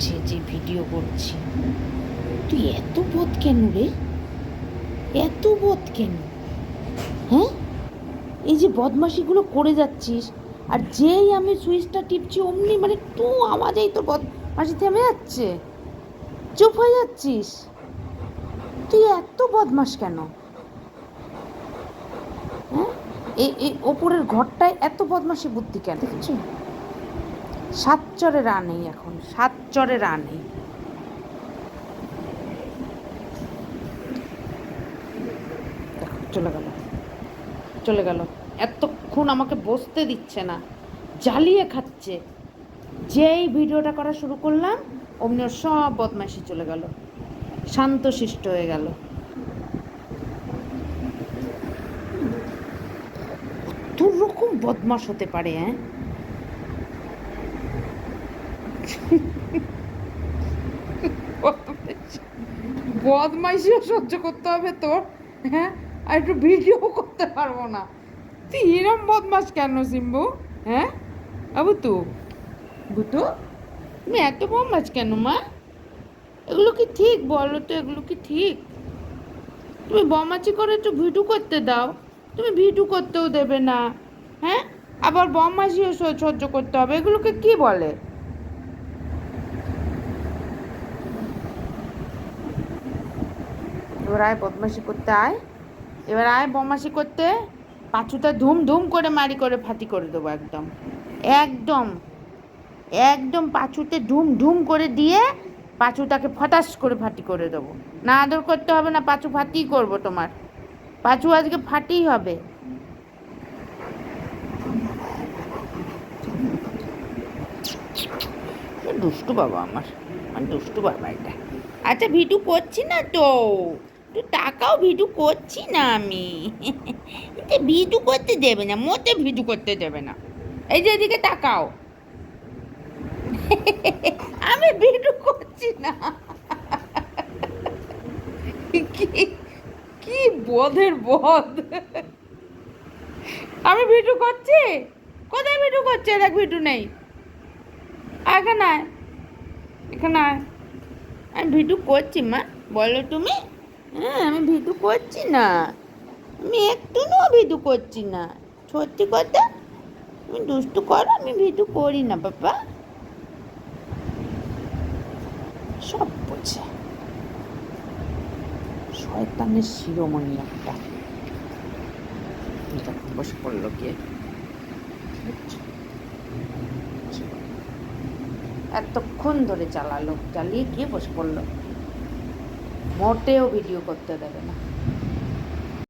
বলছে যে ভিডিও করছি। তুই এত বোধ কেন রে? এত বোধ কেন? হ্যাঁ? এই যে বদমাশিগুলো করে যাচ্ছিস, আর যেই আমি সুইচটা টিপছি, অমনি মানে টু আওয়াজেই তোর বদমাশি থেমে যাচ্ছে। চুপ হয়ে যাচ্ছিস? তুই এত বদমাস কেন? হ্যাঁ? এই ওপরের ঘরটায় এত বদমাসি বুদ্ধি কেন? দেখছ? সাত চরে রা নেই এখন, সাত চরে রা নেই। চলে গেল চলে গেল। এতক্ষণ আমাকে বসতে দিচ্ছে না, জ্বালিয়ে খাচ্ছে। যেই ভিডিওটা করা শুরু করলাম অমনি সব বদমাইশি চলে গেল শান্তশিষ্ট হয়ে গেল। কত রকম বদমাস হতে পারে হ্যাঁ? বদমাইশিও সহ্য করতে হবে তোর হ্যাঁ? আর একটু ভিডিও করতে পারব না। তুই এরম বদমাস কেন সিম্বু হ্যাঁ? আবু তু। বুতু তুমি এত বদমাস কেন মা? এগুলো কি ঠিক? বলো তো, এগুলো কি ঠিক? তুমি বমাচি করে একটু ভিডিও করতে দাও। তুমি ভিডিও করতেও দেবে না হ্যাঁ? আবার বমাসিও সহ- সহ্য করতে হবে। এগুলোকে কি বলে? এবার আয় বদমাসি করতে আয়। এবার আয় বদমাসি করতে। পাঁচুটা ধুম ধুম করে মারি করে ফাটি করে দেবো একদম। একদম। একদম পাঁচুতে ধুম ধুম করে দিয়ে পাঁচুটাকে ফটাস করে ফাটি করে দেবো। না আদর করতে হবে না পাঁচু ফাটিই করব তোমার। পাঁচু আজকে ফাটিই হবে। দুষ্টু বাবা আমার। আমার দুষ্টু বাবা এটা। আচ্ছা ভিডিও করছি না তো। তুই টাকাও ভিডিও করছি না আমি। ভিডিও করতে দেবে না মোটে ভিডিও করতে দেবে না। এই যে এদিকে তাকাও। আমি ভিডিও করছি না। কি বধের বধ। আমি ভিডিও করছি? কোথায় ভিডিও করছে? দেখ ভিডিও নেই। এখানে এখানে আমি ভিডিও করছি, মা। বলো তুমি। হ্যাঁ আমি ভিডিও করছি না। আমি একটুও ভিডিও করছি না। সত্যি কথা, তুমি দুষ্টু করো, আমি ভিডিও করি না, বাবা। সব বোঝে শয়তানের শিরোমণি একটা। বসে পড়ল গিয়ে এতক্ষণ ধরে চালালো, চালিয়ে গিয়ে বসে পড়ল। মোটেও ভিডিও করতে দেবে না।